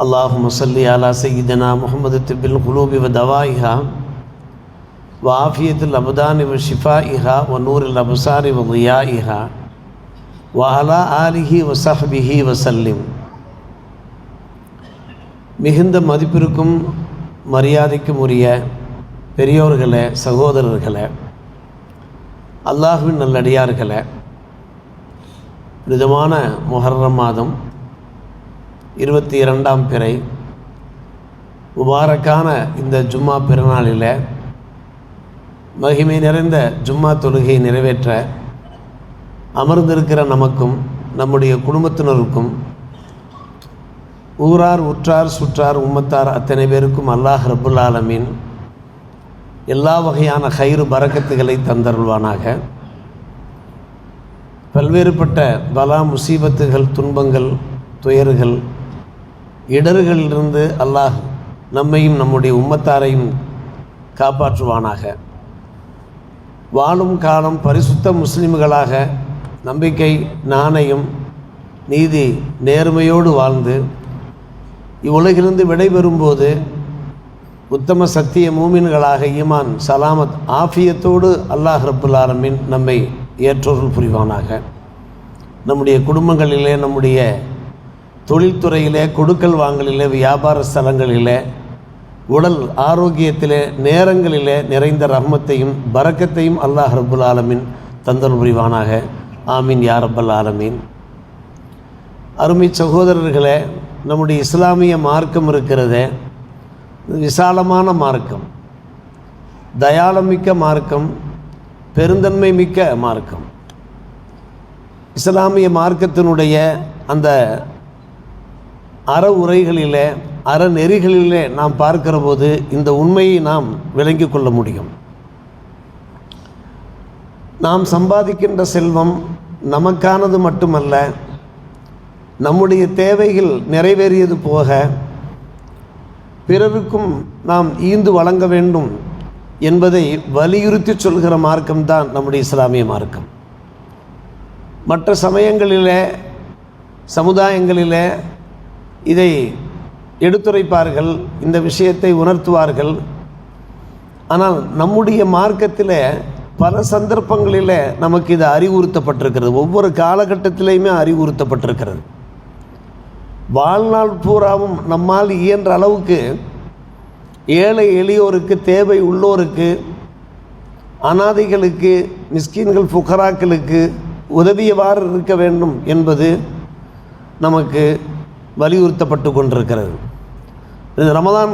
அல்லாஹும் மசல்லி அலா சையீதனா முகமது திபில் குலூபி வ தவாயிஹா வாஃபியத்துல் அபதானி வ ஷிஃபா இஹா வ நூரில் அபசாரி வ ரியா இஹா வஹலா ஆலிஹி வ வசல்லிம் மிகுந்த மதிப்பிற்கும் மரியாதைக்கும் உரிய பெரியோர்களே சகோதரர்களே அல்லாஹுவின் நல்லடியார்களே விதமான முஹர்ரம் மாதம் இருபத்தி இரண்டாம் பிறை. முபாரக்கான இந்த ஜும்மா பிறநாளில் மகிமை நிறைந்த ஜும்மா தொழுகையை நிறைவேற்ற அமர்ந்திருக்கிற நமக்கும் நம்முடைய குடும்பத்தினருக்கும் ஊரார் உற்றார் சுற்றார் உம்மத்தார் அத்தனை பேருக்கும் அல்லாஹ் ரபுல் ஆலமீன் எல்லா வகையான கயிறு பறக்கத்துகளை தந்தருள்வானாக. பல்வேறுபட்ட பலா முசீபத்துகள் துன்பங்கள் துயர்கள் இடர்களிலிருந்து அல்லாஹ் நம்மையும் நம்முடைய உம்மத்தாரையும் காப்பாற்றுவானாக. வாழும் காலம் பரிசுத்த முஸ்லிம்களாக நம்பிக்கை நாணயம் நீதி நேர்மையோடு வாழ்ந்து இவ்வுலகிலிருந்து விடைபெறும்போது உத்தம சத்திய மூமின்களாக ஈமான் சலாமத் ஆஃபியத்தோடு அல்லாஹ் ரப்புல் ஆலமின் நம்மை ஏற்றொருள் புரிவானாக. நம்முடைய குடும்பங்களிலே நம்முடைய தொழில்துறையிலே கொடுக்கல் வாங்கலிலே வியாபார ஸ்தலங்களிலே உடல் ஆரோக்கியத்திலே நேரங்களிலே நிறைந்த ரஹ்மத்தையும் பரக்கத்தையும் அல்லாஹ் ரப்புல் ஆலமீன் தந்தல் புரிவானாக. ஆமீன் யா ரப்பல் ஆலமீன். அருமை சகோதரர்களே நம்முடைய இஸ்லாமிய மார்க்கம் இருக்கிறதே விசாலமான மார்க்கம் தயாளமிக்க மார்க்கம் பெருந்தன்மை மிக்க மார்க்கம். இஸ்லாமிய மார்க்கத்தினுடைய அந்த அற உரைகளிலே அறநெறிகளிலே நாம் பார்க்கிற போது இந்த உண்மையை நாம் விளங்கி கொள்ள முடியும். நாம் சம்பாதிக்கின்ற செல்வம் நமக்கானது மட்டுமல்ல நம்முடைய தேவைகள் நிறைவேறியது போக பிறருக்கும் நாம் ஈந்து வழங்க வேண்டும் என்பதை வலியுறுத்தி சொல்கிற மார்க்கம்தான் நம்முடைய இஸ்லாமிய மார்க்கம். மற்ற சமயங்களிலே சமுதாயங்களிலே இதை எடுத்துரைப்பார்கள் இந்த விஷயத்தை உணர்த்துவார்கள். ஆனால் நம்முடைய மார்க்கத்தில் பல சந்தர்ப்பங்களில் நமக்கு இது அறிவுறுத்தப்பட்டிருக்கிறது. ஒவ்வொரு காலகட்டத்திலையுமே அறிவுறுத்தப்பட்டிருக்கிறது. வாழ்நாள் பூராவும் நம்மால் இயன்ற அளவுக்கு ஏழை எளியோருக்கு தேவை உள்ளோருக்கு அனாதைகளுக்கு மிஸ்கின்கள் புகராக்களுக்கு உதவியவாறு இருக்க வேண்டும் என்பது நமக்கு வலியுறுத்தப்பட்டு கொண்டிருக்கிறது. இது ரமதான்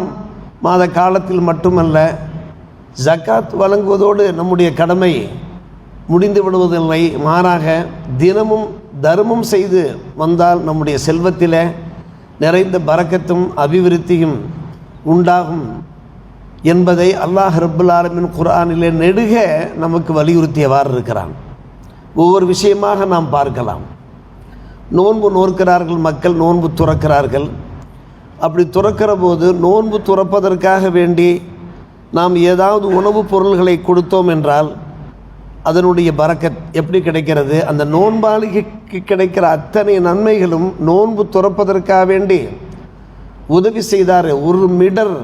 மாத காலத்தில் மட்டுமல்ல ஜக்காத் வழங்குவதோடு நம்முடைய கடமை முடிந்து விடுவதில்லை. மாறாக தினமும் தர்மம் செய்து வந்தால் நம்முடைய செல்வத்தில் நிறைந்த பறக்கத்தும் அபிவிருத்தியும் உண்டாகும் என்பதை அல்லாஹ் ரபுல் ஆலமின் குரானிலே நெடுக நமக்கு வலியுறுத்தியவாறு இருக்கிறான். ஒவ்வொரு விஷயமாக நாம் பார்க்கலாம். நோன்பு நோக்கிறார்கள் மக்கள் நோன்பு துறக்கிறார்கள். அப்படி துறக்கிற போது நோன்பு துறப்பதற்காக வேண்டி நாம் ஏதாவது உணவுப் பொருள்களை கொடுத்தோம் என்றால் அதனுடைய பறக்கத் எப்படி கிடைக்கிறது? அந்த நோன்பாளிக்கு கிடைக்கிற அத்தனை நன்மைகளும் நோன்பு துறப்பதற்காக வேண்டி உதவி செய்தார். ஒரு மிடர்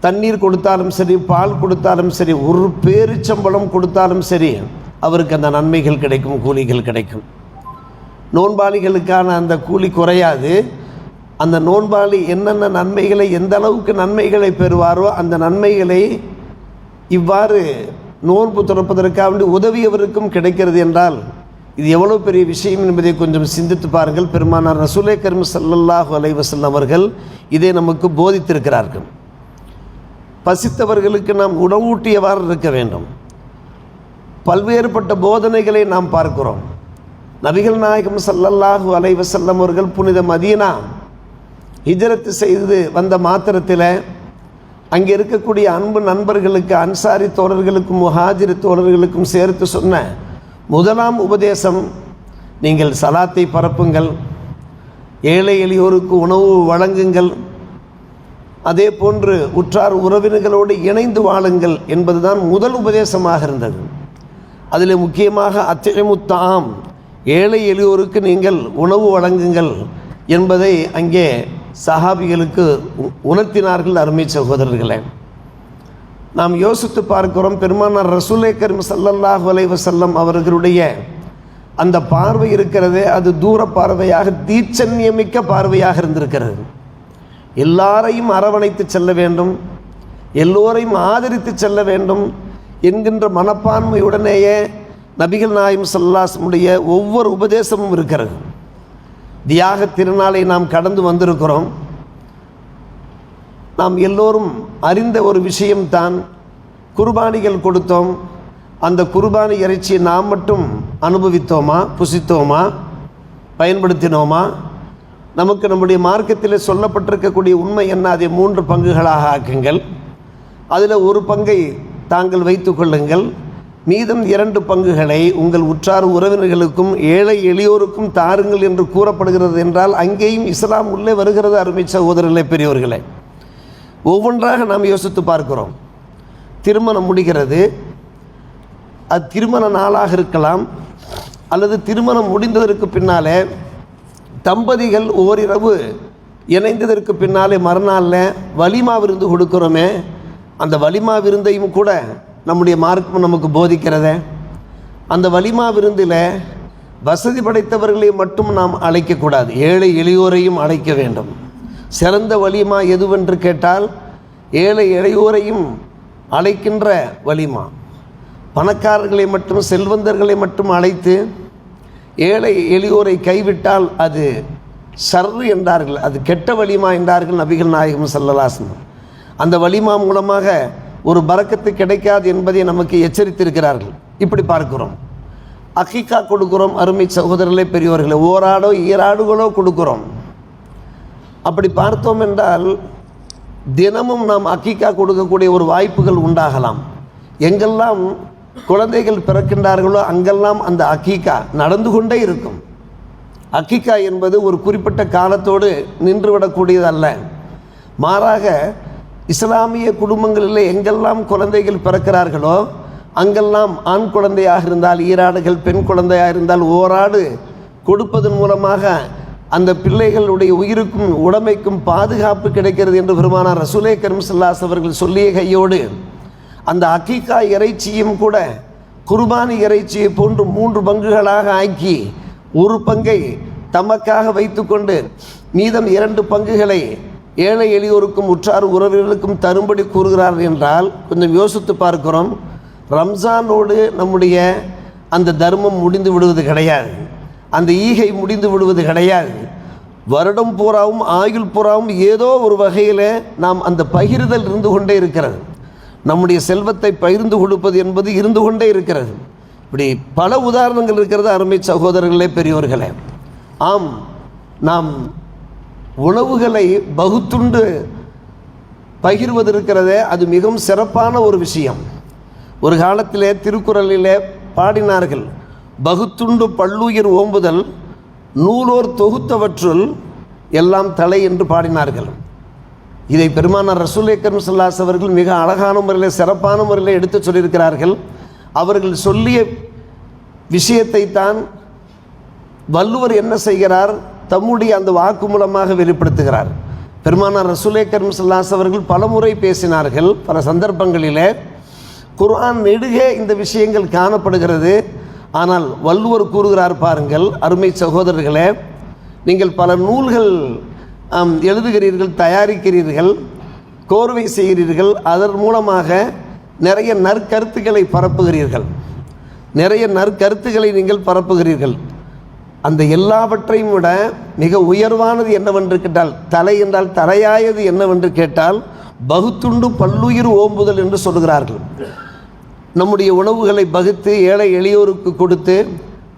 தண்ணீர் கொடுத்தாலும் சரி பால் கொடுத்தாலும் சரி ஒரு பேரிச்சம்பளம் கொடுத்தாலும் சரி அவருக்கு அந்த நன்மைகள் கிடைக்கும் கூலிகள் கிடைக்கும். நோன்பாளிகளுக்கான அந்த கூலி குறையாது. அந்த நோன்பாளி என்னென்ன நன்மைகளை எந்த அளவுக்கு நன்மைகளை பெறுவாரோ அந்த நன்மைகளை இவ்வாறு நோன்பு துறப்பதற்காக வேண்டி உதவியவருக்கும் கிடைக்கிறது என்றால் இது எவ்வளோ பெரிய விஷயம் என்பதை கொஞ்சம் சிந்தித்து பாருங்கள். பெருமானார் ரசூலே கர்ம சல்லல்லாஹு அலைவசல்லம் அவர்கள் இதை நமக்கு போதித்திருக்கிறார்கள். பசித்தவர்களுக்கு நாம் உணவூட்டியவாறு இருக்க வேண்டும். பல்வேறுபட்ட போதனைகளை நாம் பார்க்கிறோம். நபிகள் நாயகம் சல்லல்லாஹு அலைவசல்லம் அவர்கள் புனித மதீனா ஹிஜரத்து செய்து வந்த மாத்திரத்தில் அங்கே இருக்கக்கூடிய அன்பு நண்பர்களுக்கு அன்சாரி தோழர்களுக்கும் முஹாஜிர் தோழர்களுக்கும் சேர்த்து சொன்ன முதலாம் உபதேசம் நீங்கள் சலாத்தை பரப்புங்கள் ஏழை எளியோருக்கு உணவு வழங்குங்கள் அதே போன்று உற்றார் உறவினர்களோடு இணைந்து வாழுங்கள் என்பதுதான் முதல் உபதேசமாக இருந்தது. அதில் முக்கியமாக அத்தியமுத்தாம் ஏழை எளியோருக்கு நீங்கள் உணவு வழங்குங்கள் என்பதை அங்கே சஹாபிகளுக்கு உ- உணர்த்தினார்கள் அருமை சகோதரர்களே. நாம் யோசித்து பார்க்கிறோம் பெருமானார் ரசூலே கரும் சல்லல்லாஹ் அலைஹி அவர்களுடைய அந்த பார்வை இருக்கிறதே அது தூர பார்வையாக தீச்சன்யமிக்க பார்வையாக இருந்திருக்கிறது. எல்லாரையும் அரவணைத்து செல்ல வேண்டும் எல்லோரையும் ஆதரித்து செல்ல வேண்டும் என்கின்ற மனப்பான்மையுடனேயே நபிகள் நாயம் சல்லாஸ்முடைய ஒவ்வொரு உபதேசமும் இருக்கிறது. தியாக திருநாளை நாம் கடந்து வந்திருக்கிறோம். நாம் எல்லோரும் அறிந்த ஒரு விஷயம்தான் குர்பானிகள் கொடுத்தோம். அந்த குர்பானி இறைச்சியை நாம் மட்டும் அனுபவித்தோமா புசித்தோமா பயன்படுத்தினோமா? நமக்கு நம்முடைய மார்க்கத்தில் சொல்லப்பட்டிருக்கக்கூடிய உண்மை என்ன? அதை மூன்று பங்குகளாக ஆக்குங்கள். அதில் ஒரு பங்கை தாங்கள் வைத்து கொள்ளுங்கள். மீதம் இரண்டு பங்குகளை உங்கள் உற்றார் உறவினர்களுக்கும் ஏழை எளியோருக்கும் தாருங்கள் என்று கூறப்படுகிறது என்றால் அங்கேயும் இஸ்லாம் உள்ளே வருகிறது அருமை சகோதரர்களே பெரியவர்களே ஒவ்வொன்றாக நாம் யோசித்து பார்க்கிறோம். திருமணம் முடிகிறது. அது திருமண நாளாக இருக்கலாம் அல்லது திருமணம் முடிந்ததற்கு பின்னாலே தம்பதிகள் ஓரிரவு இணைந்ததற்கு பின்னாலே மறுநாளில் வலிமா விருந்து கொடுக்குறோமே அந்த வலிமா விருந்தையும் கூட நம்முடைய மார்க்கம் நமக்கு போதிக்கிறத? அந்த வலிமா விருந்தில் வசதி படைத்தவர்களை மட்டும் நாம் அழைக்கக்கூடாது ஏழை எளியோரையும் அழைக்க வேண்டும். சிறந்த வலிமா எதுவென்று கேட்டால் ஏழை இளையோரையும் அழைக்கின்ற வலிமா. பணக்காரர்களை மட்டும் செல்வந்தர்களை மட்டும் அழைத்து ஏழை எளியோரை கைவிட்டால் அது சர்ரு என்றார்கள். அது கெட்ட வலிமா என்றார்கள் நபிகள் நாயகம் சல்லலாசன் அந்த வலிமா மூலமாக ஒரு பறக்கத்து கிடைக்காது என்பதை நமக்கு எச்சரித்திருக்கிறார்கள். இப்படி பார்க்கிறோம். அகிகா கொடுக்கிறோம் அருமை சகோதரர்களே பெரியவர்களே ஓராடோ ஈராடுகளோ கொடுக்கிறோம். அப்படி பார்த்தோம் என்றால் தினமும் நாம் அக்கிக்கா கொடுக்கக்கூடிய ஒரு வாய்ப்புகள் உண்டாகலாம். எங்கெல்லாம் குழந்தைகள் பிறக்கின்றார்களோ அங்கெல்லாம் அந்த அக்கீக்கா நடந்து கொண்டே இருக்கும். அக்கிக்கா என்பது ஒரு குறிப்பிட்ட காலத்தோடு நின்றுவிடக்கூடியதல்ல. மாறாக இஸ்லாமிய குடும்பங்களில் எங்கெல்லாம் குழந்தைகள் பிறக்கிறார்களோ அங்கெல்லாம் ஆண் குழந்தையாக இருந்தால் ஈராடுகள் பெண் குழந்தையாக இருந்தால் ஓராடு கொடுப்பதன் மூலமாக அந்த பிள்ளைகளுடைய உயிருக்கும் உடமைக்கும் பாதுகாப்பு கிடைக்கிறது என்று பெருமானார் ரசூலே கரும்சல்லாஸ் அவர்கள் சொல்லிய கையோடு அந்த அக்கீக்கா இறைச்சியும் கூட குர்பானி இறைச்சியை போன்று மூன்று பங்குகளாக ஆக்கி ஒரு பங்கை தமக்காக வைத்துக்கொண்டு மீதம் இரண்டு பங்குகளை ஏழை எளியோருக்கும் உற்றார் உறவினர்களுக்கும் தரும்படி கூறுகிறார் என்றால் கொஞ்சம் யோசித்து பார்க்கிறோம். ரம்ஜானோடு நம்முடைய அந்த தர்மம் முடிந்து விடுவது கிடையாது. அந்த ஈகை முடிந்து விடுவது கிடையாது. வருடம் பூராவும் ஆயுள் பூராவும் ஏதோ ஒரு வகையில் நாம் அந்த பகிர்தல் இருந்து கொண்டே இருக்கிறது. நம்முடைய செல்வத்தை பகிர்ந்து கொடுப்பது என்பது இருந்து கொண்டே இருக்கிறது. இப்படி பல உதாரணங்கள் இருக்கிறது அருமை சகோதரர்களே பெரியோர்களே. ஆம் நாம் உணவுகளை பகுத்துண்டு பகிர்வது இருக்கிறதே அது மிகவும் சிறப்பான ஒரு விஷயம். ஒரு காலத்திலே திருக்குறளிலே பாடினார்கள் பகுத்துண்டு பல்லுயிர் ஓம்புதல் நூலோர் தொகுத்தவற்றுள் எல்லாம் தலை என்று பாடினார்கள். இதை பெருமானார் ரசூலேக்கரம் சல்லாஸ் அவர்கள் மிக அழகான முறையில் சிறப்பான முறையில் எடுத்து சொல்லியிருக்கிறார்கள். அவர்கள் சொல்லிய விஷயத்தை தான் வள்ளுவர் என்ன செய்கிறார்? தம்முடைய அந்த வாக்கு மூலமாக வெளிப்படுத்துகிறார். பெருமானார் ரசூலே கரும் சல்லாஸ் அவர்கள் பலமுறை பேசினார்கள். பல சந்தர்ப்பங்களிலே குர்ஆன் நெடுகே இந்த விஷயங்கள் காணப்படுகிறது. ஆனால் வள்ளுவர் கூறுகிறார் பாருங்கள் அருமை சகோதரர்களே நீங்கள் பல நூல்கள் எழுதுகிறீர்கள் தயாரிக்கிறீர்கள் கோர்வை செய்கிறீர்கள் அதன் மூலமாக நிறைய நற்கருத்துக்களை பரப்புகிறீர்கள். நிறைய நற்கருத்துக்களை நீங்கள் பரப்புகிறீர்கள். அந்த எல்லாவற்றையும் விட மிக உயர்வானது என்னவென்று கேட்டால் தலை என்றால் தலையாயது என்னவென்று கேட்டால் பகுத்துண்டு பல்லுயிர் ஓம்புதல் என்று சொல்கிறார்கள் நம்முடைய உணவுகளை பகுத்து ஏழை எளியோருக்கு கொடுத்து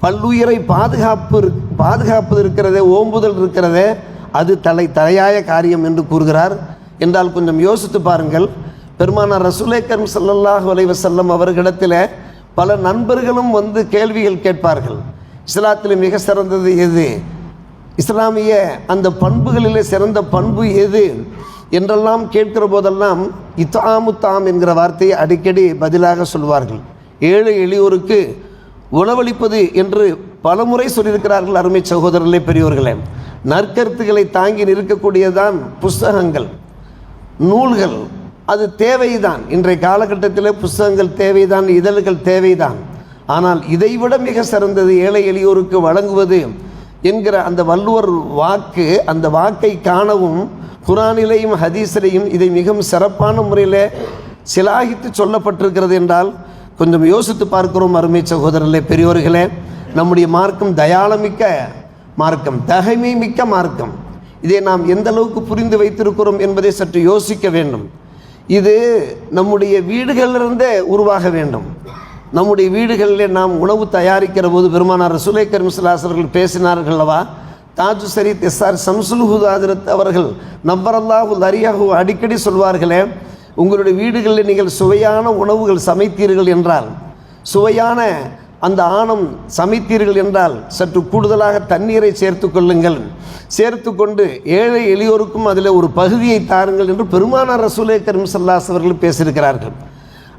பல்லுயிரை பாதுகாப்பு பாதுகாப்பது இருக்கிறதே ஓம்புதல் இருக்கிறதே அது தலை தலையாய காரியம் என்று கூறுகிறார். என்றால் கொஞ்சம் யோசித்து பாருங்கள். பெருமானார் ரசுலேக்கரம் கரும் வலைவசல்லம் அவர்களிடத்தில் பல நண்பர்களும் வந்து கேள்விகள் கேட்பார்கள். இஸ்லாத்தில் மிக சிறந்தது எது? இஸ்லாமிய அந்த பண்புகளிலே சிறந்த பண்பு எது? என்றெல்லாம் கேட்கிற போதெல்லாம் இத்தாமு தாம் என்கிற வார்த்தையை அடிக்கடி பதிலாக சொல்வார்கள். ஏழை எளியோருக்கு உணவளிப்பது என்று பலமுறை சொல்லியிருக்கிறார்கள் அருமை சகோதரர்களே பெரியோர்களே. நற்கருத்துக்களை தாங்கி நிற்கக்கூடியதான் புஸ்தகங்கள் நூல்கள். அது தேவைதான். இன்றைய காலகட்டத்தில் புஸ்தகங்கள் தேவைதான் இதழ்கள் தேவைதான். ஆனால் இதைவிட மிக சிறந்தது ஏழை எளியோருக்கு வழங்குவது என்கிற அந்த வள்ளுவர் வாக்கு அந்த வாக்கை காணவும் குரானிலையும் ஹதீஸிலையும் இதை மிகவும் சிறப்பான முறையில் சிலாகித்து சொல்லப்பட்டிருக்கிறது என்றால் கொஞ்சம் யோசித்து பார்க்கிறோம் அருமை சகோதரர்களே பெரியோர்களே. நம்முடைய மார்க்கம் தயாளமிக்க மார்க்கம் தகைமை மிக்க மார்க்கம். இதை நாம் எந்த அளவுக்கு புரிந்து வைத்திருக்கிறோம் என்பதை சற்று யோசிக்க வேண்டும். இது நம்முடைய வீடுகளிலிருந்தே உருவாக வேண்டும். நம்முடைய வீடுகளில் நாம் உணவு தயாரிக்கிற போது பெருமானார் ரசூலை கரிமசலாசர்கள் பேசினார்கள் அல்லவா? தாஜு சரீத் எஸ்ஆர் சம்சுல் ஹுதாதிரத் அவர்கள் நம்பரல்லாஹு அரியாஹு அடிக்கடி சொல்வார்களே உங்களுடைய வீடுகளில் நீங்கள் சுவையான உணவுகள் சமைத்தீர்கள் என்றால் சுவையான அந்த ஆணம் சமைத்தீர்கள் என்றால் சற்று கூடுதலாக தண்ணீரை சேர்த்து கொள்ளுங்கள். சேர்த்து கொண்டு ஏழை எளியோருக்கும் அதில் ஒரு பகுதியை தாருங்கள் என்று பெருமானார் ரசூலே கரீம் சல்லாஸ் அவர்கள் பேசியிருக்கிறார்கள்.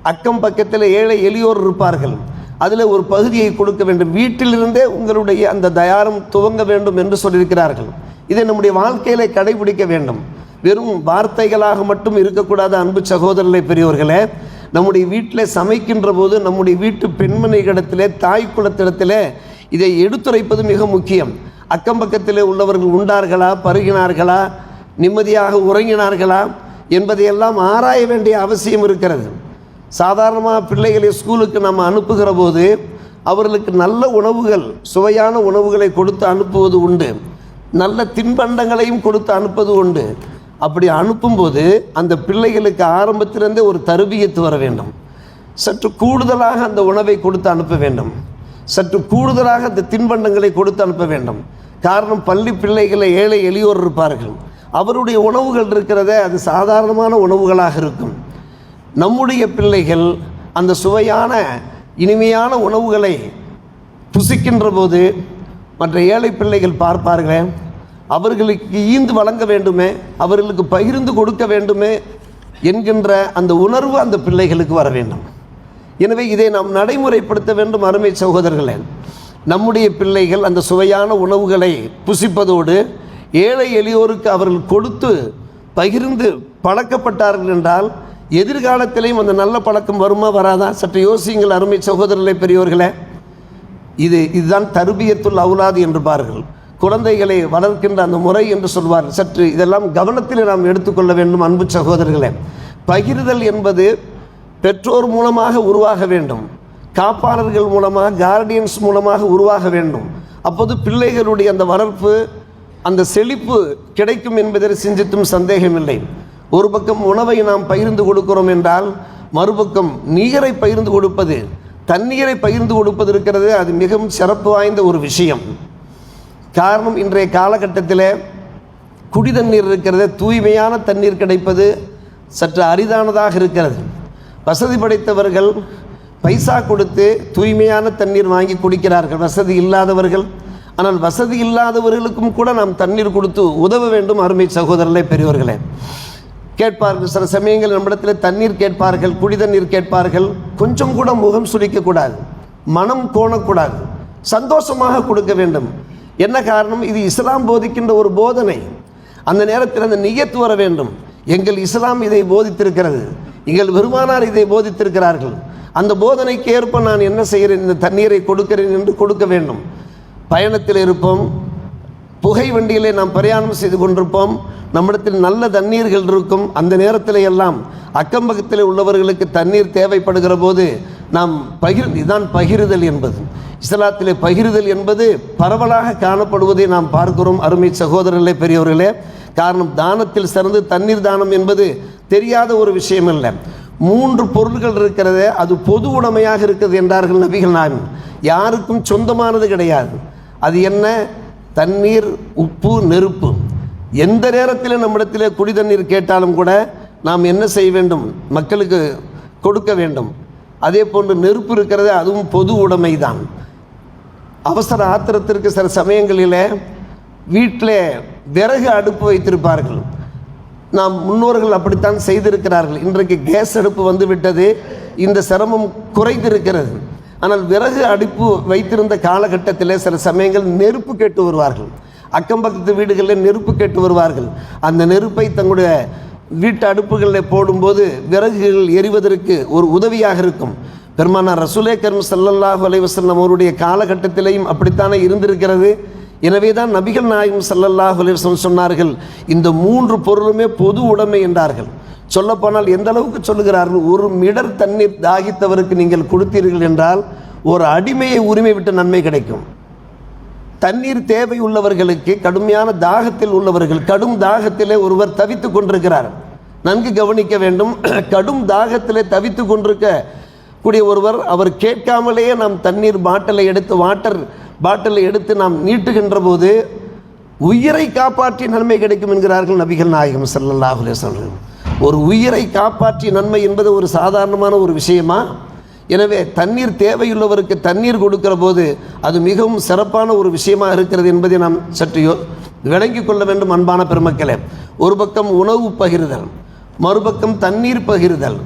அக்கம் பக்கத்தில் ஏழை எளியோர் இருப்பார்கள். அதில் ஒரு பகுதியை கொடுக்க வேண்டும். வீட்டிலிருந்தே உங்களுடைய அந்த தயாரம் துவங்க வேண்டும் என்று சொல்லியிருக்கிறார்கள். இதை நம்முடைய வாழ்க்கையில கடைபிடிக்க வேண்டும். வெறும் வார்த்தைகளாக மட்டும் இருக்கக்கூடாத அன்பு சகோதரர்களை பெரியவர்களே நம்முடைய வீட்டில் சமைக்கின்ற போது நம்முடைய வீட்டு பெண்மணிகளிடத்திலே தாய் குலத்திடத்திலே இதை எடுத்துரைப்பது மிக முக்கியம். அக்கம் பக்கத்தில் உள்ளவர்கள் உண்டார்களா பருகினார்களா நிம்மதியாக உறங்கினார்களா என்பதையெல்லாம் ஆராய வேண்டிய அவசியம் இருக்கிறது. சாதாரணமாக பிள்ளைகளை ஸ்கூலுக்கு நம்ம அனுப்புகிற போது அவர்களுக்கு நல்ல உணவுகள் சுவையான உணவுகளை கொடுத்து அனுப்புவது உண்டு. நல்ல தின்பண்டங்களையும் கொடுத்து அனுப்புவது உண்டு. அப்படி அனுப்பும்போது அந்த பிள்ளைகளுக்கு ஆரம்பத்திலிருந்தே ஒரு தருவியத்து வர வேண்டும். சற்று கூடுதலாக அந்த உணவை கொடுத்து அனுப்ப வேண்டும். சற்று கூடுதலாக அந்த தின்பண்டங்களை கொடுத்து அனுப்ப வேண்டும். காரணம் பள்ளி பிள்ளைகளை ஏழை எளியோர் இருப்பார்கள். அவருடைய உணவுகள் இருக்கிறதே அது சாதாரணமான உணவுகளாக இருக்கும். நம்முடைய பிள்ளைகள் அந்த சுவையான இனிமையான உணவுகளை புசிக்கின்ற போது மற்ற ஏழை பிள்ளைகள் பார்ப்பார்களே அவர்களுக்கு ஈந்து வழங்க வேண்டுமே அவர்களுக்கு பகிர்ந்து கொடுக்க வேண்டுமே என்கின்ற அந்த உணர்வு அந்த பிள்ளைகளுக்கு வர வேண்டும். எனவே இதை நாம் நடைமுறைப்படுத்த வேண்டும் அருமை சகோதரர்களே. நம்முடைய பிள்ளைகள் அந்த சுவையான உணவுகளை புசிப்பதோடு ஏழை எளியோருக்கு அவர்கள் கொடுத்து பகிர்ந்து பழக்கப்பட்டார்கள் என்றால் எதிர்காலத்திலையும் அந்த நல்ல பழக்கம் வருமா வராதா? சற்று யோசியுங்கள் அருமை சகோதரர்களை பெரியோர்களே. இது இதுதான் தருபியத்துள் அவுலாது என்று பார்கள் குழந்தைகளை வளர்க்கின்ற அந்த முறை என்று சொல்வார். சற்று இதெல்லாம் கவனத்தில் நாம் எடுத்துக்கொள்ள வேண்டும் அன்பு சகோதரர்களே. பகிர்தல் என்பது பெற்றோர் மூலமாக உருவாக வேண்டும். காப்பாளர்கள் மூலமாக கார்டியன்ஸ் மூலமாக உருவாக வேண்டும். அப்போது பிள்ளைகளுடைய அந்த வளர்ப்பு அந்த செழிப்பு கிடைக்கும் என்பதில் சிந்தித்தும் சந்தேகமில்லை. ஒரு பக்கம் உணவை நாம் பகிர்ந்து கொடுக்கிறோம் என்றால் மறுபக்கம் நீரை பகிர்ந்து கொடுப்பது தண்ணீரை பகிர்ந்து கொடுப்பது இருக்கிறது அது மிகவும் சிறப்பு வாய்ந்த ஒரு விஷயம். காரணம் இன்றைய காலகட்டத்தில் குடி தண்ணீர் இருக்கிறது தூய்மையான தண்ணீர் கிடைப்பது சற்று அரிதானதாக இருக்கிறது. வசதி படைத்தவர்கள் பைசா கொடுத்து தூய்மையான தண்ணீர் வாங்கி குடிக்கிறார்கள். வசதி இல்லாதவர்கள் ஆனால் வசதி இல்லாதவர்களுக்கும் கூட நாம் தண்ணீர் கொடுத்து உதவ வேண்டும் அருமை சகோதரர்களே பெரியவர்களே கேட்பார்கள். சில சமயங்கள் நம்மிடத்தில் தண்ணீர் கேட்பார்கள் குடி தண்ணீர் கேட்பார்கள். கொஞ்சம் கூட முகம் சுளிக்கக்கூடாது மனம் கோணக்கூடாது சந்தோஷமாக கொடுக்க வேண்டும். என்ன காரணம்? இது இஸ்லாம் போதிக்கின்ற ஒரு போதனை. அந்த நேரத்தில் அந்த நியத்து வர வேண்டும். எங்கள் இஸ்லாம் இதை போதித்திருக்கிறது. எங்கள் பெருமானார் இதை போதித்திருக்கிறார்கள். அந்த போதனைக்கு ஏற்ப நான் என்ன செய்கிறேன்? இந்த தண்ணீரை கொடுக்கிறேன் என்று கொடுக்க வேண்டும். பயணத்தில் இருப்போம். புகை வண்டியிலே நாம் பிரயாணம் செய்து கொண்டிருப்போம். நம்மிடத்தில் நல்ல தண்ணீர்கள் இருக்கும். அந்த நேரத்தில் எல்லாம் அக்கம்பக்கத்தில் உள்ளவர்களுக்கு தண்ணீர் தேவைப்படுகிற போது நாம் பகிர் இதுதான் பகிர்தல் என்பது. இஸ்லாத்திலே பகிர்தல் என்பது பரவலாக காணப்படுவதை நாம் பார்க்கிறோம். அருமை சகோதரர்களே பெரியவர்களே காரணம் தானத்தில் சிறந்து தண்ணீர் தானம் என்பது தெரியாத ஒரு விஷயம் இல்லை மூன்று பொருள்கள் இருக்கிறது அது பொது உடைமையாக இருக்கிறது என்றார்கள் நபிகள் நாயன் யாருக்கும் சொந்தமானது கிடையாது. அது என்ன? தண்ணீர் உப்பு நெருப்பு. எந்த நேரத்தில் நம்மிடத்தில் குடி தண்ணீர் கேட்டாலும் கூட நாம் என்ன செய்ய வேண்டும்? மக்களுக்கு கொடுக்க வேண்டும். அதே போன்று நெருப்பு இருக்கிறது அதுவும் பொது உடைமை தான் அவசர ஆத்திரத்திற்கு சில சமயங்களில் வீட்டில் விறகு அடுப்பு வைத்திருப்பார்கள். நாம் முன்னோர்கள் அப்படித்தான் செய்திருக்கிறார்கள். இன்றைக்கு கேஸ் அடுப்பு வந்துவிட்டது இந்த சிரமம் குறைந்திருக்கிறது. ஆனால் விறகு அடுப்பு வைத்திருந்த காலகட்டத்தில் சில சமயங்கள் நெருப்பு கேட்டு வருவார்கள். அக்கம் பக்கத்து வீடுகளில் நெருப்பு கேட்டு வருவார்கள். அந்த நெருப்பை தங்களுடைய வீட்டு அடுப்புகளில் போடும்போது விறகுகள் எரிவதற்கு ஒரு உதவியாக இருக்கும். பெருமானார் ரசூலே கர்ம சல்லல்லாஹு அலைவசல்லம் அவருடைய காலகட்டத்திலேயும் அப்படித்தானே இருந்திருக்கிறது? எனவே தான் நபிகள் நாயகம் சல்லல்லாஹு அலைவசம் சொன்னார்கள் இந்த மூன்று பொருளுமே பொது உடைமை என்றார்கள். சொல்லப்போனால் எந்த அளவுக்கு சொல்லுகிறார்கள்? ஒரு மிடர் தண்ணீர் தாகித்தவருக்கு நீங்கள் கொடுத்தீர்கள் என்றால் ஒரு அடிமையை உரிமை விட்டு நன்மை கிடைக்கும். தண்ணீர் தேவை உள்ளவர்களுக்கு கடுமையான தாகத்தில் உள்ளவர்கள் கடும் தாகத்திலே ஒருவர் தவித்து கொண்டிருக்கிறார். நன்கு கவனிக்க வேண்டும். கடும் தாகத்திலே தவித்து கொண்டிருக்க கூடிய ஒருவர் அவர் கேட்காமலேயே நாம் தண்ணீர் பாட்டிலை எடுத்து வாட்டர் பாட்டிலை எடுத்து நாம் நீட்டுகின்ற போது உயிரை காப்பாற்றி நன்மை கிடைக்கும் என்கிறார்கள் நபிகள் நாயகம் செல்லல்லாஹுலே சொல்கிறேன் ஒரு உயிரை காப்பாற்றி நன்மை என்பது ஒரு சாதாரணமான ஒரு விஷயமா? எனவே தண்ணீர் தேவையுள்ளவருக்கு தண்ணீர் கொடுக்கிற போது அது மிகவும் சிறப்பான ஒரு விஷயமாக இருக்கிறது என்பதை நாம் சற்று யோ- கொள்ள வேண்டும் அன்பான பெருமக்களே. ஒரு பக்கம் உணவு பகிர்தல் மறுபக்கம் தண்ணீர் பகிர்தல்.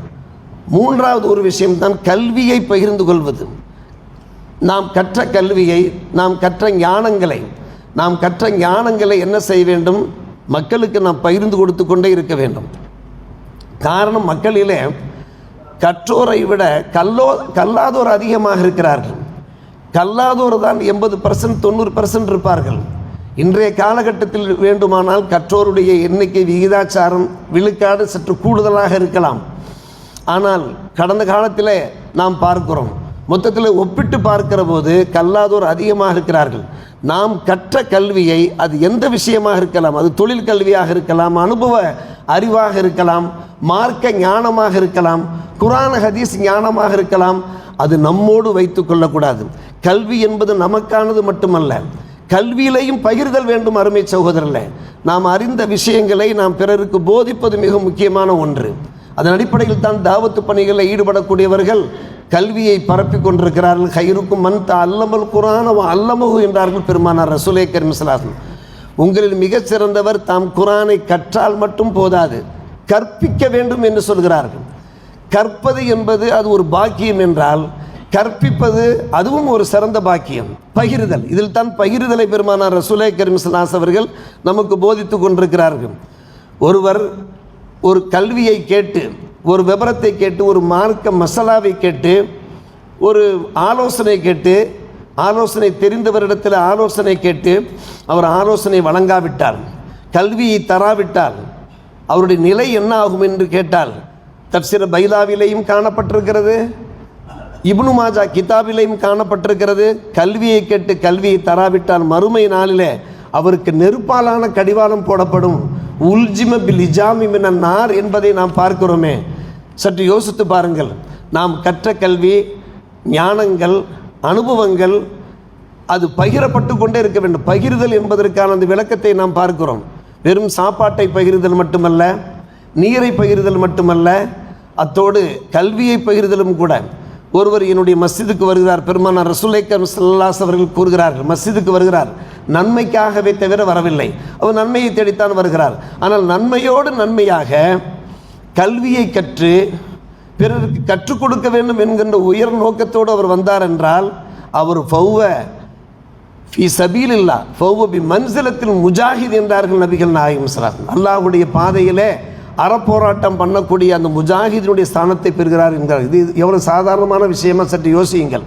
மூன்றாவது ஒரு விஷயம்தான் கல்வியை பகிர்ந்து கொள்வது. நாம் கற்ற கல்வியை நாம் கற்ற ஞானங்களை நாம் கற்ற ஞானங்களை என்ன செய்ய வேண்டும்? மக்களுக்கு நாம் பகிர்ந்து கொடுத்து கொண்டே இருக்க வேண்டும். காரணம் மக்களிலே கற்றோரை விட கல்லோ கல்லாதோர் அதிகமாக இருக்கிறார்கள். கல்லாதோர் தான் எண்பது பர்சன்ட் தொண்ணூறு பர்சன்ட் இருப்பார்கள். இன்றைய காலகட்டத்தில் வேண்டுமானால் கற்றோருடைய எண்ணிக்கை விகிதாச்சாரம் விழுக்காடு சற்று கூடுதலாக இருக்கலாம். ஆனால் கடந்த காலத்தில் நாம் பார்க்கிறோம். மொத்தத்தில் ஒப்பிட்டு பார்க்கிற போது கல்லாதோர் அதிகமாக இருக்கிறார்கள். நாம் கற்ற கல்வியை அது எந்த விஷயமாக இருக்கலாம்? அது தொழில் கல்வியாக இருக்கலாம் அனுபவ அறிவாக இருக்கலாம் மார்க்க ஞானமாக இருக்கலாம் குரான ஹதீஸ் ஞானமாக இருக்கலாம். அது நம்மோடு வைத்து கொள்ளக்கூடாது. கல்வி என்பது நமக்கானது மட்டுமல்ல. கல்வியிலையும் பகிர்தல் வேண்டும் அருமை சகோதரில் நாம் அறிந்த விஷயங்களை நாம் பிறருக்கு போதிப்பது மிக முக்கியமான ஒன்று. அதன் அடிப்படையில் தான் தாவத்து பணிகளில் ஈடுபடக்கூடியவர்கள் கல்வியை பரப்பி கொண்டிருக்கிறார்கள். கயிறுக்கும் மன் த அல்லமல் குரான அல்லமகு என்றார்கள் பெருமானார் ரசூலே கரிமசலாசன் உங்களில் மிகச் சிறந்தவர் தாம் குரானை கற்றால் மட்டும் போதாது கற்பிக்க வேண்டும் என்று சொல்கிறார்கள். கற்பது என்பது அது ஒரு பாக்கியம் என்றால் கற்பிப்பது அதுவும் ஒரு சிறந்த பாக்கியம். பகிர்தல் இதில் தான் பகிர்தலை பெருமானார் ரசூலே கரிமசலாஸ் அவர்கள் நமக்கு போதித்து கொண்டிருக்கிறார்கள். ஒருவர் ஒரு கல்வியை கேட்டு ஒரு விபரத்தை கேட்டு ஒரு மார்க்க மசாலாவை கேட்டு ஒரு ஆலோசனை கேட்டு ஆலோசனை தெரிந்தவரிடத்தில் ஆலோசனை கேட்டு அவர் ஆலோசனை வழங்காவிட்டார் கல்வியை தராவிட்டால் அவருடைய நிலை என்ன ஆகும் என்று கேட்டால் தப்சிர பைலாவிலேயும் காணப்பட்டிருக்கிறது இப்னு மாஜா கிதாபிலையும் காணப்பட்டிருக்கிறது கல்வியை கேட்டு கல்வியை தராவிட்டால் மறுமை நாளிலே அவருக்கு நெருப்பாலான கடிவாளம் போடப்படும். உல்ஜிம பில் இஜாமி நார் என்பதை நாம் பார்க்கிறோமே. சற்று யோசித்து பாருங்கள். நாம் கற்ற கல்வி ஞானங்கள் அனுபவங்கள் அது பகிரப்பட்டு கொண்டே இருக்க வேண்டும். பகிர்தல் என்பதற்கான அந்த விளக்கத்தை நாம் பார்க்கிறோம். வெறும் சாப்பாட்டை பகிர்தல் மட்டுமல்ல நீரை பகிர்தல் மட்டுமல்ல அத்தோடு கல்வியை பகிர்தலும் கூட. ஒருவர் என்னுடைய மஸ்ஜிதுக்கு வருகிறார். பெருமானார் ரசூலைக்கம் சல்லாஸ் அவர்கள் கூறுகிறார்கள் மஸ்ஜிதுக்கு வருகிறார். நன்மைக்காகவே தவிர வரவில்லை. அவர் நன்மையை தேடித்தான் வருகிறார். ஆனால் நன்மையோடு நன்மையாக கல்வியை கற்று பிறருக்கு கற்றுக் கொடுக்க வேண்டும் என்கின்ற உயர் நோக்கத்தோடு அவர் வந்தார் என்றால் அவர் ஃபௌவ ஃபி சபீலில்லா ஃபௌவ பி மன்சிலத்தில் முஜாஹித் என்றார்கள் நபிகள் நாயகம் சலாஸ் அல்லாஹுடைய பாதையிலே அறப்போராட்டம் பண்ணக்கூடிய அந்த முஜாஹிதினுடைய ஸ்தானத்தை பெறுகிறார் என்கிறார். இது எவ்வளோ சாதாரணமான விஷயமா சற்று யோசியுங்கள்.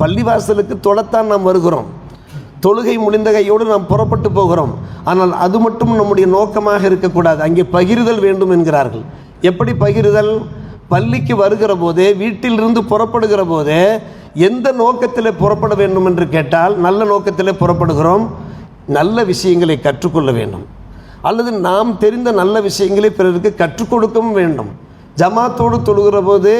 பள்ளிவாசலுக்கு தொலைத்தான் நாம் வருகிறோம். தொழுகை முடிந்த கையோடு நாம் புறப்பட்டு போகிறோம். ஆனால் அது மட்டும் நம்முடைய நோக்கமாக இருக்கக்கூடாது. அங்கே பகிர்தல் வேண்டும் என்கிறார்கள். எப்படி பகிர்தல்? பள்ளிக்கு வருகிற போதே வீட்டிலிருந்து புறப்படுகிற போதே எந்த நோக்கத்தில் புறப்பட வேண்டும் என்று கேட்டால் நல்ல நோக்கத்தில் புறப்படுகிறோம். நல்ல விஷயங்களை கற்றுக்கொள்ள வேண்டும். அல்லது நாம் தெரிந்த நல்ல விஷயங்களை பிறருக்கு கற்றுக் கொடுக்கவும் வேண்டும். ஜமாத்தோடு தொழுகிற போது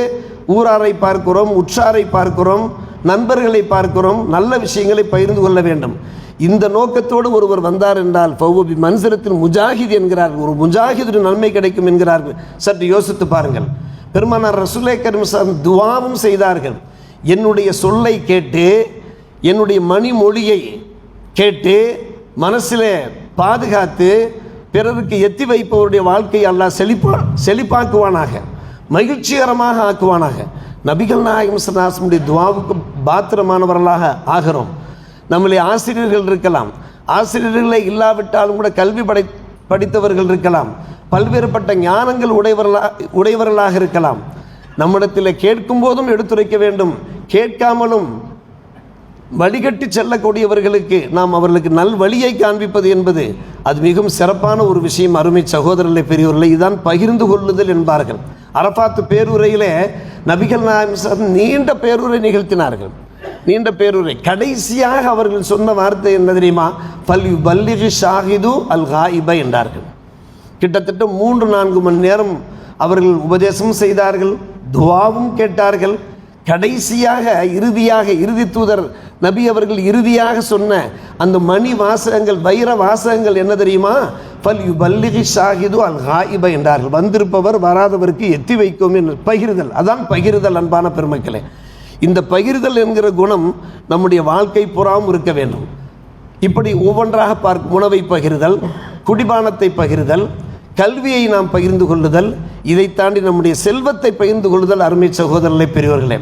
ஊராரை பார்க்கிறோம் உற்றாரை பார்க்கிறோம். நண்பர்களை பார்க்கிறோம் நல்ல விஷயங்களை பகிர்ந்து கொள்ள வேண்டும். இந்த நோக்கத்தோடு ஒருவர் வந்தார் என்றால் பௌபி மன்சரத்தின் முஜாஹித் என்கிறார்கள். ஒரு முஜாஹிதுடைய நன்மை கிடைக்கும் என்கிறார்கள். சற்று யோசித்து பாருங்கள். பெருமானார் ரசுலே கரிம் துவாவும் செய்தார்கள். என்னுடைய சொல்லை கேட்டு என்னுடைய மணிமொழியை கேட்டு மனசிலே பாதுகாத்து பிறருக்கு எத்தி வைப்பவருடைய வாழ்க்கையை அல்லாஹ் செழிப்பா செழிப்பாக்குவானாக மகிழ்ச்சிகரமாக ஆக்குவானாக. நபிகள் நாயகம் சதாசனுடைய துவாவுக்கு பாத்திரமானவர்களாக ஆகிறோம். நம்முடைய ஆசிரியர்கள் இருக்கலாம். ஆசிரியர்களே இல்லாவிட்டாலும் கூட கல்வி படை படித்தவர்கள் இருக்கலாம். பல்வேறுபட்ட ஞானங்கள் உடையவர்களா உடையவர்களாக இருக்கலாம். நம்மிடத்தில் கேட்கும் போதும் எடுத்துரைக்க வேண்டும். கேட்காமலும் வழிகட்டி செல்லக்கூடியவர்களுக்கு நாம் அவர்களுக்கு நல் வழியை காண்பிப்பது என்பது அது மிகவும் சிறப்பான ஒரு விஷயம். அருமை சகோதரர்களை பெரியவர்களை இதுதான் பகிர்ந்து கொள்ளுதல் என்பார்கள். அரபாத்து பேருரையிலே நபிகள் நாயம் நீண்ட பேருரை நிகழ்த்தினார்கள். நீண்ட பேருரை. கடைசியாக அவர்கள் சொன்ன வார்த்தை என்ன தெரியுமா? பல் பல்லிகு ஷாஹிது அல் ஹாயிப என்றார்கள். கிட்டத்தட்ட மூன்று நான்கு மணி நேரம் அவர்கள் உபதேசம் செய்தார்கள். துவாவும் கேட்டார்கள். கடைசியாக இறுதியாக இறுதி தூதர் நபி அவர்கள் இறுதியாக சொன்ன அந்த மணி வாசகங்கள் வைர வாசகங்கள் என்ன தெரியுமா? பல் யு பல்லிகி ஷாஹிது அல் ஹாயிப என்றார்கள். வந்திருப்பவர் வராதவருக்கு எத்தி வைக்கும் என்று. பகிர்தல். அதான் பகிர்தல் அன்பான பெருமக்களே. இந்த பகிர்தல் என்கிற குணம் நம்முடைய வாழ்க்கை புறாவும் இருக்க வேண்டும். இப்படி ஒவ்வொன்றாக பார்க்கும் உணவை பகிர்தல் குடிபானத்தை பகிர்தல் கல்வியை நாம் பகிர்ந்து கொள்ளுதல் இதை தாண்டி நம்முடைய செல்வத்தை பகிர்ந்து கொள்ளுதல் அருமை சகோதரர்களே பெரியவர்களே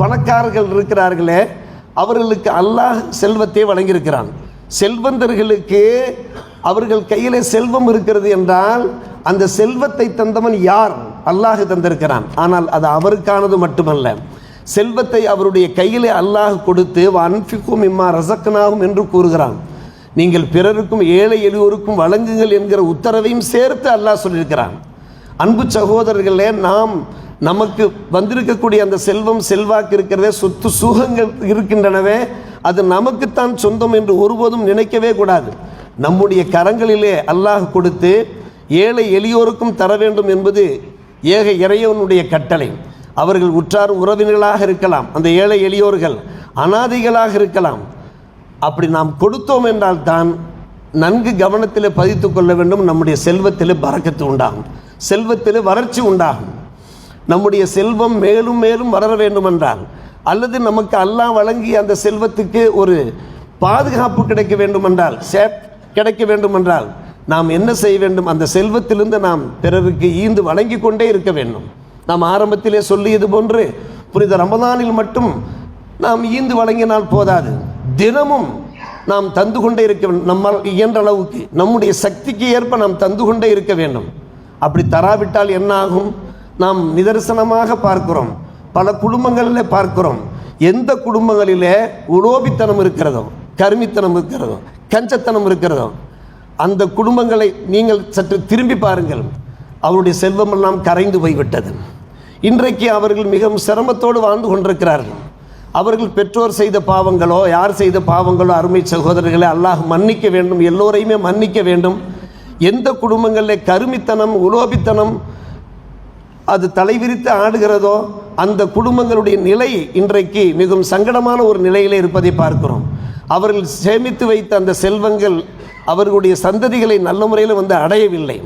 பணக்காரர்கள் இருக்கிறார்களே அவர்களுக்கு அல்லாஹ் செல்வத்தை வழங்கியிருக்கிறான். செல்வந்தர்களுக்கு அவர்கள் கையிலே செல்வம் இருக்கிறது என்றால் அந்த செல்வத்தை தந்தவன் யார்? அல்லாஹ் தந்திருக்கிறான். ஆனால் அது அவருக்கானது மட்டுமல்ல. செல்வத்தை அவருடைய கையிலே அல்லாஹ் கொடுத்து அன்பிக்கும் இம்மா ரசக்கனாகும் என்று கூறுகிறான். நீங்கள் பிறருக்கும் ஏழை எளியோருக்கும் வழங்குங்கள் என்கிற உத்தரவையும் சேர்த்து அல்லாஹ் சொல்லியிருக்கிறான். அன்பு சகோதரர்களே நாம் நமக்கு வந்திருக்கக்கூடிய அந்த செல்வம் செல்வாக்கு இருக்கிறதே சொத்து சுகங்கள் இருக்கின்றனவே அது நமக்குத்தான் சொந்தம் என்று ஒருபோதும் நினைக்கவே கூடாது. நம்முடைய கரங்களிலே அல்லாஹ் கொடுத்து ஏழை எளியோருக்கும் தர வேண்டும் என்பது ஏக இறையவனுடைய கட்டளை. அவர்கள் உற்றார் உறவினர்களாக இருக்கலாம் அந்த ஏழை எளியோர்கள் அனாதைகளாக இருக்கலாம் அப்படி நாம் கொடுத்தோம் என்றால் தான் நன்கு கவனத்தில் பதித்து கொள்ள வேண்டும். நம்முடைய செல்வத்தில் பறக்கத்து உண்டாகும். செல்வத்தில் வறட்சி உண்டாகும். நம்முடைய செல்வம் மேலும் மேலும் வளர வேண்டும் என்றால் அல்லது நமக்கு அல்லாஹ் வழங்கி அந்த செல்வத்துக்கு ஒரு பாதுகாப்பு கிடைக்க வேண்டும் என்றால் சேப் கிடைக்க வேண்டும் என்றால் நாம் என்ன செய்ய வேண்டும்? அந்த செல்வத்திலிருந்து நாம் பிறருக்கு ஈந்து வழங்கி கொண்டே இருக்க வேண்டும். நாம் ஆரம்பத்திலே சொல்லியது போன்று புனித ரமதானில் மட்டும் நாம் ஈந்து வழங்கினால் போதாது. தினமும் நாம் தந்து கொண்டே இருக்க வேண்டும். நம்மால் இயன்ற அளவுக்கு நம்முடைய சக்திக்கு ஏற்ப நாம் தந்து கொண்டே இருக்க வேண்டும். அப்படி தராவிட்டால் என்ன ஆகும்? நாம் நிதர்சனமாக பார்க்கிறோம். பல குடும்பங்களில் பார்க்கிறோம். எந்த குடும்பங்களிலே உலோபித்தனம் இருக்கிறதோ கருமித்தனம் இருக்கிறதோ கஞ்சத்தனம் இருக்கிறதோ அந்த குடும்பங்களை நீங்கள் சற்று திரும்பி பாருங்கள். அவருடைய செல்வமெல்லாம் கரைந்து போய்விட்டது. இன்றைக்கு அவர்கள் மிகவும் சிரமத்தோடு வாழ்ந்து கொண்டிருக்கிறார்கள். அவர்கள் பெற்றோர் செய்த பாவங்களோ யார் செய்த பாவங்களோ அருமை சகோதரர்களை அல்லாஹ் மன்னிக்க வேண்டும் எல்லோரையுமே மன்னிக்க வேண்டும். எந்த குடும்பங்களில் கருமித்தனம் உலோபித்தனம் அது தலைவிரித்து ஆடுகிறதோ அந்த குடும்பங்களுடைய நிலை இன்றைக்கு மிகவும் சங்கடமான ஒரு நிலையிலே இருப்பதை பார்க்கிறோம். அவர்கள் சேமித்து வைத்த அந்த செல்வங்கள் அவர்களுடைய சந்ததிகளை நல்ல முறையில் வந்து அடையவில்லை.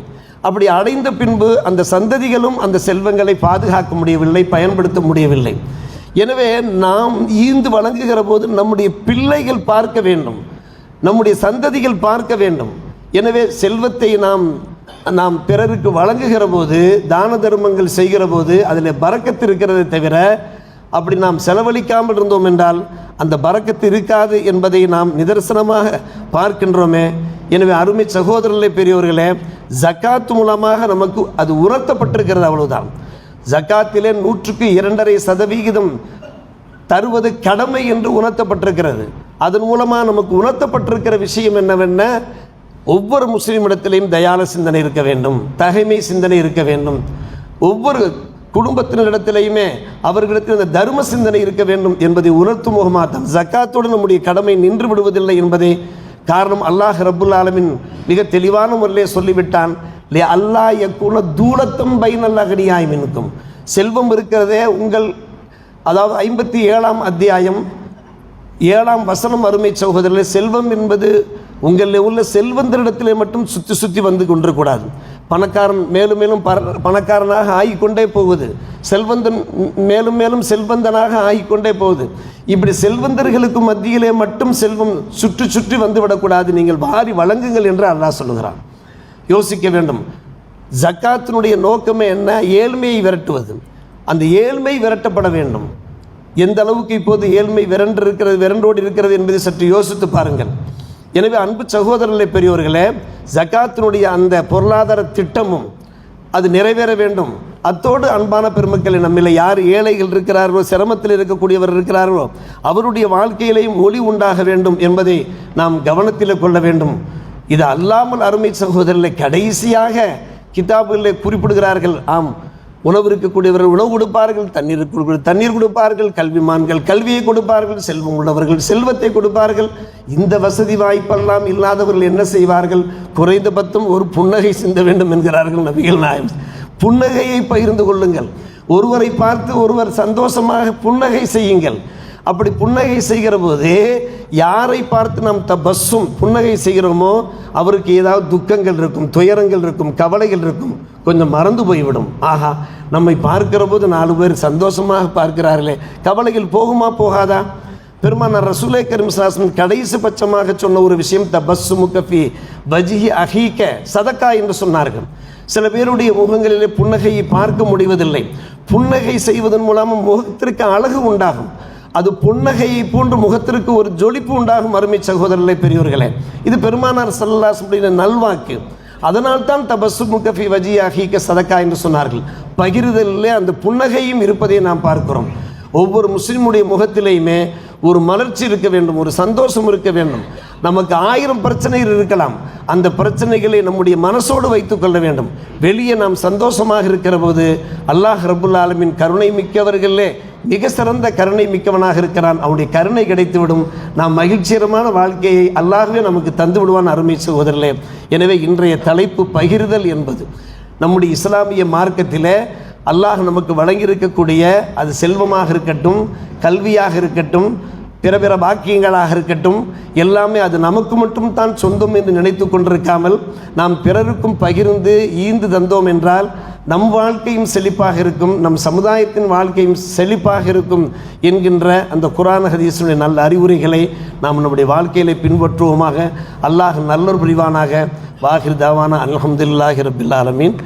அப்படி அடைந்த பின்பு அந்த சந்ததிகளும் அந்த செல்வங்களை பாதுகாக்க முடியவில்லை பயன்படுத்த முடியவில்லை. எனவே நாம் ஈந்து வழங்குகிற போது நம்முடைய பிள்ளைகள் பார்க்க வேண்டும். நம்முடைய சந்ததிகள் பார்க்க வேண்டும். எனவே செல்வத்தை நாம் நாம் பிறருக்கு வழங்குகிற போது தான தர்மங்கள் செய்கிற போது அதில் பறக்கத்து இருக்கிறதை தவிர அப்படி நாம் செலவழிக்காமல் இருந்தோம் என்றால் அந்த பறக்கத்து இருக்காது என்பதை நாம் நிதர்சனமாக பார்க்கின்றோமே. எனவே அருமை சகோதரர்களே பெரியவர்களே ஜக்காத் மூலமாக நமக்கு அது உணர்த்தப்பட்டிருக்கிறது அவ்வளவுதான். ஜக்காத்திலே நூற்றுக்கு இரண்டரை சதவிகிதம் தருவது கடமை என்று உணர்த்தப்பட்டிருக்கிறது. அதன் மூலமாக நமக்கு உணர்த்தப்பட்டிருக்கிற விஷயம் என்னவென்ன? ஒவ்வொரு முஸ்லீம் இடத்திலையும் தயால சிந்தனை இருக்க வேண்டும் தகைமை சிந்தனை இருக்க வேண்டும். ஒவ்வொரு குடும்பத்தினரிடத்திலையுமே அவர்களிடத்தில் இந்த தர்ம சிந்தனை இருக்க வேண்டும் என்பதை உணர்த்தும் முகமாக தான் ஜக்காத்துடன் நம்முடைய கடமை நின்று விடுவதில்லை என்பதை காரணம். அல்லாஹ் ரபுல் ஆலமின் மிக தெளிவான முறையிலே சொல்லிவிட்டான் லே அல்லாஹ் யக்கூன தூலத்தும் பைனல் அகடியாய் மின்னுக்கும். செல்வம் இருக்கிறதே உங்கள் அதாவது ஐம்பத்தி ஏழாம் அத்தியாயம் ஏழாம் வசனம் அருமை சகோதரர்களே செல்வம் என்பது உங்களில் உள்ள செல்வந்தரிடத்திலே மட்டும் சுற்றி சுற்றி வந்து கொண்டிருக்கூடாது பணக்காரன் மேலும் மேலும் பர பணக்காரனாக ஆகிக்கொண்டே போகுது. செல்வந்தன் மேலும் மேலும் செல்வந்தனாக ஆகிக்கொண்டே போகுது. இப்படி செல்வந்தர்களுக்கு மத்தியிலே மட்டும் செல்வம் சுற்றி சுற்றி வந்து விடக்கூடாது. நீங்கள் வாரி வழங்குங்கள் என்று அல்லாஹ் சொல்லுகிறான். யோசிக்க வேண்டும். ஜக்காத்தினுடைய நோக்கமே என்ன? ஏழ்மையை விரட்டுவது. அந்த ஏழ்மை விரட்டப்பட வேண்டும். எந்த அளவுக்கு இப்போது ஏழ்மை விரண்டு இருக்கிறது விரண்டோடு இருக்கிறது என்பதை சற்று யோசித்து பாருங்கள். எனவே அன்பு சகோதரர்களை பெரியவர்களே ஜகாத்தினுடைய அந்த பொருளாதார திட்டமும் அது நிறைவேற வேண்டும். அத்தோடு அன்பான பெருமக்களை நம்மில் யார் ஏழைகள் இருக்கிறார்களோ சிரமத்தில் இருக்கக்கூடியவர் இருக்கிறார்களோ அவருடைய வாழ்க்கையிலேயும் ஒளி உண்டாக வேண்டும் என்பதை நாம் கவனத்தில் கொள்ள வேண்டும். இது அல்லாமல் அருமை சகோதரர்களை கடைசியாக கிதாபுகளை குறிப்பிடுகிறார்கள் ஆம் உணவு இருக்கக்கூடியவர்கள் உணவு கொடுப்பார்கள் தண்ணீர் கொடுக்க தண்ணீர் கொடுப்பார்கள் கல்விமான்கள் கல்வியை கொடுப்பார்கள் செல்வம் உள்ளவர்கள் செல்வத்தை கொடுப்பார்கள். இந்த வசதி வாய்ப்பெல்லாம் இல்லாதவர்கள் என்ன செய்வார்கள்? குறைந்தபட்சம் ஒரு புன்னகை சிந்த வேண்டும் என்கிறார்கள் நபிகள் நாயம் புன்னகையை பகிர்ந்து கொள்ளுங்கள். ஒருவரை பார்த்து ஒருவர் சந்தோஷமாக புன்னகை செய்யுங்கள். அப்படி புன்னகை செய்கிற போது யாரை பார்த்து நாம் தபஸ்ஸும் புன்னகை செய்கிறோமோ அவருக்கு ஏதாவது துக்கங்கள் இருக்கும் துயரங்கள் இருக்கும் கவலைகள் இருக்கும் கொஞ்சம் மறந்து போய்விடும். ஆஹா நம்மை பார்க்கிற போது நாலு பேர் சந்தோஷமாக பார்க்கிறார்களே. கவலைகள் போகுமா போகாதா? பெருமானார் ரசூலே கரீம் கடைசி பட்சமாக சொன்ன ஒரு விஷயம் தபஸ்ஸு முகஃபி வஜிஹி அஹீக்க சதக்கா என்று சொன்னார்கள். சில பேருடைய முகங்களிலே புன்னகையை பார்க்க முடிவதில்லை. புன்னகை செய்வதன் மூலமும் முகத்திற்கு அழகு உண்டாகும். அது புன்னகையை போன்று முகத்திற்கு ஒரு ஜொலிப்பு உண்டாகும் அருமை சகோதரர்களே பெரியவர்களே இது பெருமானார் சல்லாஸ் அப்படின்ற நல்வாக்கு அதனால் தான் தபசு முகஃபி வஜி அஹீக்க சதக்கா என்று சொன்னார்கள். பகிர்தலிலே அந்த புன்னகையும் இருப்பதை நாம் பார்க்கிறோம். ஒவ்வொரு முஸ்லீமுடைய முகத்திலேயுமே ஒரு மலர்ச்சி இருக்க வேண்டும் ஒரு சந்தோஷம் இருக்க வேண்டும். நமக்கு ஆயிரம் பிரச்சனைகள் இருக்கலாம். அந்த பிரச்சனைகளை நம்முடைய மனசோடு வைத்துக் கொள்ள வேண்டும். வெளியே நாம் சந்தோஷமாக இருக்கிற போது அல்லாஹ் ரபுல் ஆலமின் கருணை மிக்கவர்களே மிக சிறந்த கருணை மிக்கவனாக இருக்கிறான். அவனுடைய கருணை கிடைத்துவிடும். நாம் மகிழ்ச்சிகரமான வாழ்க்கையை அல்லாஹ்வே நமக்கு தந்து விடுவான் அருமை சகோதரர்களே. எனவே இன்றைய தலைப்பு பகிர்தல் என்பது. நம்முடைய இஸ்லாமிய மார்க்கத்தில் அல்லாஹ் நமக்கு வழங்கியிருக்கக்கூடிய அது செல்வமாக இருக்கட்டும் கல்வியாக இருக்கட்டும் பிற பிற பாக்கியங்களாக இருக்கட்டும் எல்லாமே அது நமக்கு மட்டும் தான் சொந்தம் என்று நினைத்து கொண்டிருக்காமல் நாம் பிறருக்கும் பகிர்ந்து ஈந்து தந்தோம் என்றால் நம் வாழ்க்கையும் செழிப்பாக இருக்கும் நம் சமுதாயத்தின் வாழ்க்கையும் செழிப்பாக இருக்கும் என்கின்ற அந்த குரான ஹதீஸுடைய நல்ல அறிவுரைகளை நாம் நம்முடைய வாழ்க்கையிலே பின்பற்றுவோமாக. அல்லாஹ் நல்லொரு புரிவானாக. வாகிர் தாவான. அல்ஹம்துலில்லாஹி ரபில் ஆலமீன்.